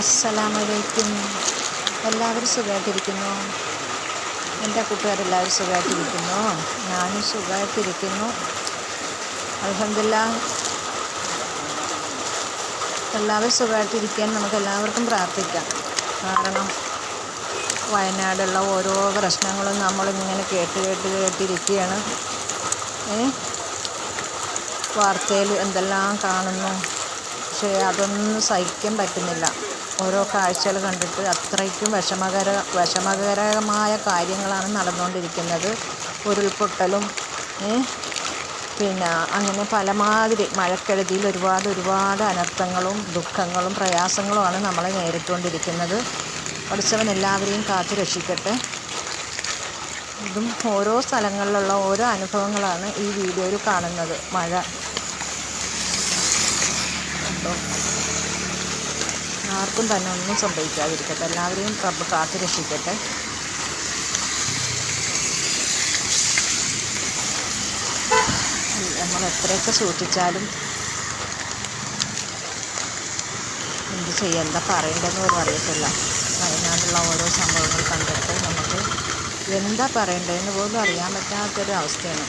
അസ്സലാമലൈക്കും. എല്ലാവരും സുഖമായിട്ടിരിക്കുന്നു? എന്റെ കൂട്ടുകാരെല്ലാവരും സുഖമായിട്ടിരിക്കുന്നു? ഞാനും സുഖമായിട്ടിരിക്കുന്നു. അലഹമില്ല എല്ലാവരും സുഖമായിട്ടിരിക്കാൻ നമുക്ക് എല്ലാവർക്കും പ്രാർത്ഥിക്കാം. കാരണം വയനാടുള്ള ഓരോ പ്രശ്നങ്ങളും നമ്മളിങ്ങനെ കേട്ട് കേട്ട് കേട്ടിരിക്കുകയാണ്. വാർത്തയിൽ എന്തെല്ലാം കാണുന്നു? പക്ഷേ അതൊന്നും സഹിക്കാൻ പറ്റുന്നില്ല. ഓരോ കാഴ്ചകൾ കണ്ടിട്ട് അത്രയ്ക്കും വിഷമകര വിഷമകരമായ കാര്യങ്ങളാണ് നടന്നുകൊണ്ടിരിക്കുന്നത്. ഉരുൾപൊട്ടലും പിന്നെ അങ്ങനെ പലമാതിരി മഴക്കെടുതിയിൽ ഒരുപാട് ഒരുപാട് അനർത്ഥങ്ങളും ദുഃഖങ്ങളും പ്രയാസങ്ങളുമാണ് നമ്മളെ നേരിട്ടുകൊണ്ടിരിക്കുന്നത്. പഠിച്ചവൻ എല്ലാവരെയും കാത്തു രക്ഷിക്കട്ടെ. ഇതും ഓരോ സ്ഥലങ്ങളിലുള്ള ഓരോ അനുഭവങ്ങളാണ് ഈ വീഡിയോയിൽ കാണുന്നത്. മഴ. ആർക്കും തന്നെ ഒന്നും സംഭവിക്കാതിരിക്കട്ടെ. എല്ലാവരെയും റബ്ബ് കാത്തു രക്ഷിക്കട്ടെ നമ്മൾ എത്രയൊക്കെ സൂക്ഷിച്ചാലും എന്ത് ചെയ്യുക എന്താ പറയേണ്ടതെന്ന് പോലും അറിയത്തില്ല. വയനാടുള്ള ഓരോ സംഭവങ്ങൾ കണ്ടിട്ട് നമുക്ക് എന്താ പറയേണ്ടതെന്ന് പോലും അറിയാൻ പറ്റാത്തൊരു അവസ്ഥയാണ്